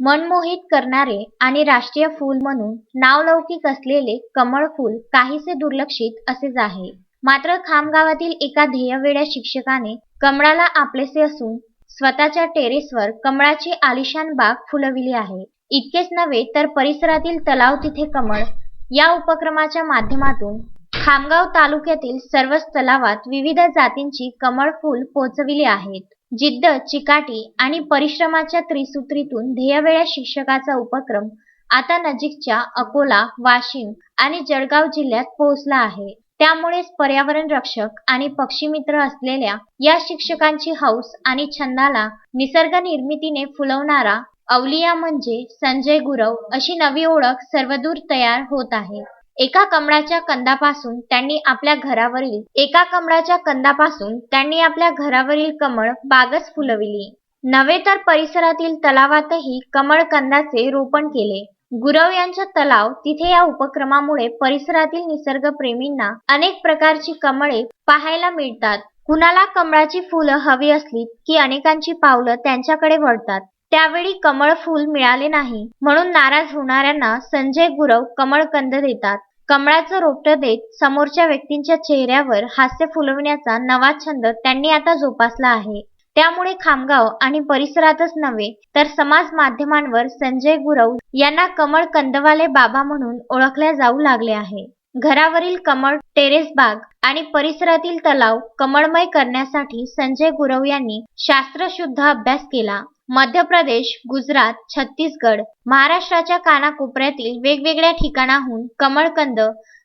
मनमोहित करणारे आणि राष्ट्रीय फूल म्हणून नावलौकिक असलेले कमळ फूल काहीसे दुर्लक्षित असेच आहे. मात्र खामगावातील एका ध्येयवेड्या शिक्षकाने कमळाला आपलेसे असून स्वतःच्या टेरेसवर कमळाची आलिशान बाग फुलविली आहे. इतकेच नव्हे तर परिसरातील तलाव तिथे कमळ या उपक्रमाच्या माध्यमातून खामगाव तालुक्यातील सर्वच तलावात विविध जातींची कमळ फुल पोचविली आहेत. जिद्द चिकाटी आणि परिश्रमाच्या त्रिसूत्रीतून ध्येयवेळ्या शिक्षकाचा उपक्रम आता नजीकच्या अकोला वाशिम आणि जळगाव जिल्ह्यात पोहोचला आहे. त्यामुळेच पर्यावरण रक्षक आणि पक्षीमित्र असलेल्या या शिक्षकांची हौस आणि छंदाला निसर्ग निर्मितीने फुलवणारा अवलिया म्हणजे संजय गुरव अशी नवी ओळख सर्वदूर तयार होत आहे. एका कमळाच्या कंदापासून त्यांनी आपल्या घरावरील एका कमळाच्या कंदापासून त्यांनी आपल्या घरावरील कमळ बागच फुलविली. नव्हे तर परिसरातील तलावातही कमळ कंदाचे रोपण केले. गुरव यांचा तलाव तिथे या उपक्रमामुळे परिसरातील निसर्गप्रेमींना अनेक प्रकारची कमळे पाहायला मिळतात. कुणाला कमळाची फुलं हवी असली की अनेकांची पावलं त्यांच्याकडे वळतात. त्यावेळी कमळ फुल मिळाले नाही. म्हणून नाराज होणाऱ्यांना संजय गुरव कमळकंद देतात. कमळाचं रोपटं देत समोरच्या व्यक्तींच्या चेहऱ्यावर हास्य फुलवण्याचा नवा छंद त्यांनी आता जोपासला आहे. त्यामुळे खामगाव आणि परिसरातच नव्हे तर समाज माध्यमांवर संजय गुरव यांना कमळ कंदवाले बाबा म्हणून ओळखल्या जाऊ लागले आहे. घरावरील कमळ टेरेस बाग आणि परिसरातील तलाव कमळमय करण्यासाठी संजय गुरव यांनी शास्त्रशुद्ध अभ्यास केला. मध्य प्रदेश गुजरात छत्तीसगड महाराष्ट्राच्या कानाकोपऱ्यातील वेगवेगळ्या ठिकाणाहून कमळकंद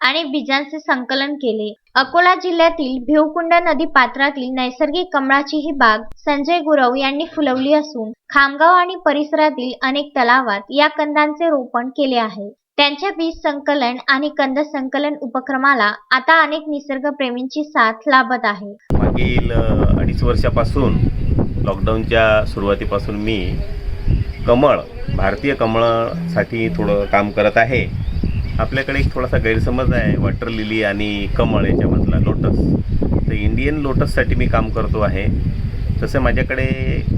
आणि बीजांचे संकलन केले. अकोला जिल्ह्यातील भिवकुंड नदी पात्रातील नैसर्गिक कमळाची ही बाग संजय गुरव यांनी फुलवली असून खामगाव आणि परिसरातील अनेक तलावात या कंदांचे रोपण केले आहे. त्यांच्या बीज संकलन आणि कंद संकलन उपक्रमाला आता अनेक निसर्गप्रेमींची साथ लाभत आहे. मागील अडीच वर्षापासून लॉकडाऊनच्या सुरुवातीपासून मी कमळ भारतीय कमळासाठी थोडं काम करत आहे. आपल्याकडे एक थोडासा गैरसमज आहे. वॉटर लिली आणि कमळ याच्यामधला लोटस. तर इंडियन लोटससाठी मी काम करतो आहे. तसं माझ्याकडे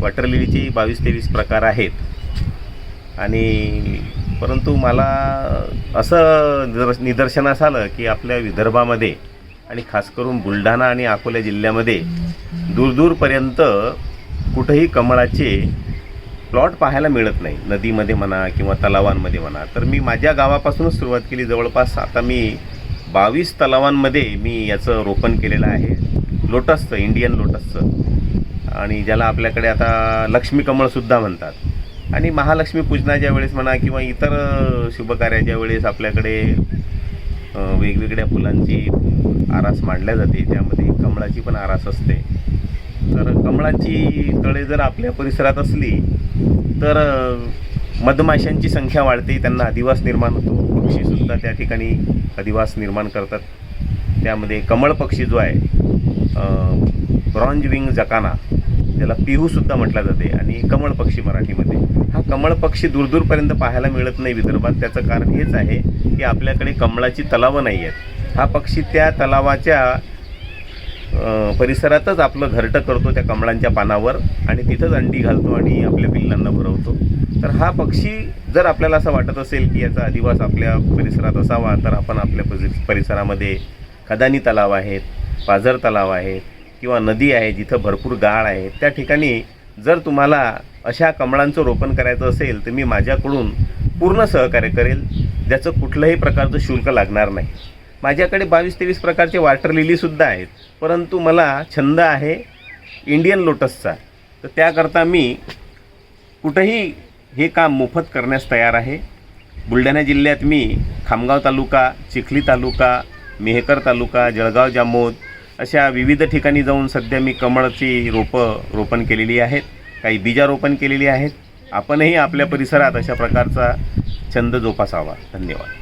वॉटर लिलीचे बावीस तेवीस प्रकार आहेत. आणि परंतु मला असं निदर्श निदर्शनास आलं की आपल्या विदर्भामध्ये आणि खास करून बुलढाणा आणि अकोला जिल्ह्यामध्ये दूरदूरपर्यंत कुठंही कमळाचे प्लॉट पाहायला मिळत नाही. नदीमध्ये म्हणा किंवा तलावांमध्ये म्हणा. तर मी माझ्या गावापासूनच सुरुवात केली. जवळपास आता मी बावीस तलावांमध्ये मी याचं रोपण केलेलं आहे. लोटसचं इंडियन लोटसचं आणि ज्याला आपल्याकडे आता लक्ष्मी कमळसुद्धा म्हणतात. आणि महालक्ष्मी पूजनाच्या वेळेस म्हणा किंवा इतर शुभकार्याच्या वेळेस आपल्याकडे वेगवेगळ्या फुलांची आरास मांडल्या जाते त्यामध्ये कमळाची पण आरास असते. तर कमळाची तळे जर आपल्या परिसरात असली तर मधमाशांची संख्या वाढते. त्यांना अधिवास निर्माण होतो. पक्षीसुद्धा त्या ठिकाणी अधिवास निर्माण करतात. त्यामध्ये कमळ पक्षी जो आहे ब्रॉन्ज विंग जकाना त्याला पिहूसुद्धा म्हटलं जाते आणि कमळ पक्षी मराठीमध्ये. हा कमळ पक्षी दूरदूरपर्यंत पाहायला मिळत नाही विदर्भात. त्याचं कारण हेच आहे की आपल्याकडे कमळाची तलावं नाही आहेत हा पक्षी त्या तलावाच्या परिसरातच आपलं घरटं करतो त्या कमळांच्या पानावर आणि तिथंच अंडी घालतो आणि आपल्या पिल्लांना भरवतो तर हा पक्षी जर आपल्याला असं वाटत असेल की याचा अधिवास आपल्या परिसरात असावा तर आपण आपल्या परिसरामध्ये खदानी तलाव आहेत पाझर तलाव आहेत किंवा नदी आहे जिथं भरपूर गाळ आहे त्या ठिकाणी जर तुम्हाला अशा कमळांचं रोपण करायचं असेल तर मी माझ्याकडून पूर्ण सहकार्य करेल. ज्याचं कुठलंही प्रकारचं शुल्क लागणार नाही. माझ्याकडे बावीस तेवीस प्रकारचे वॉटर लिलीसुद्धा आहेत. परंतु मला छंद आहे इंडियन लोटसचा तर त्याकरता मी कुठंही हे काम मोफत करण्यास तयार आहे. बुलढाणा जिल्ह्यात मी खामगाव तालुका चिखली तालुका मेहकर तालुका जळगाव जामोद अशा विविध ठिकाणी जाऊन सध्या मी कमळची रोपं रोपण केलेली आहेत. काही बीजारोपण केलेली आहेत. आपणही आपल्या परिसरात अशा प्रकारचा छंद जोपासावा. धन्यवाद.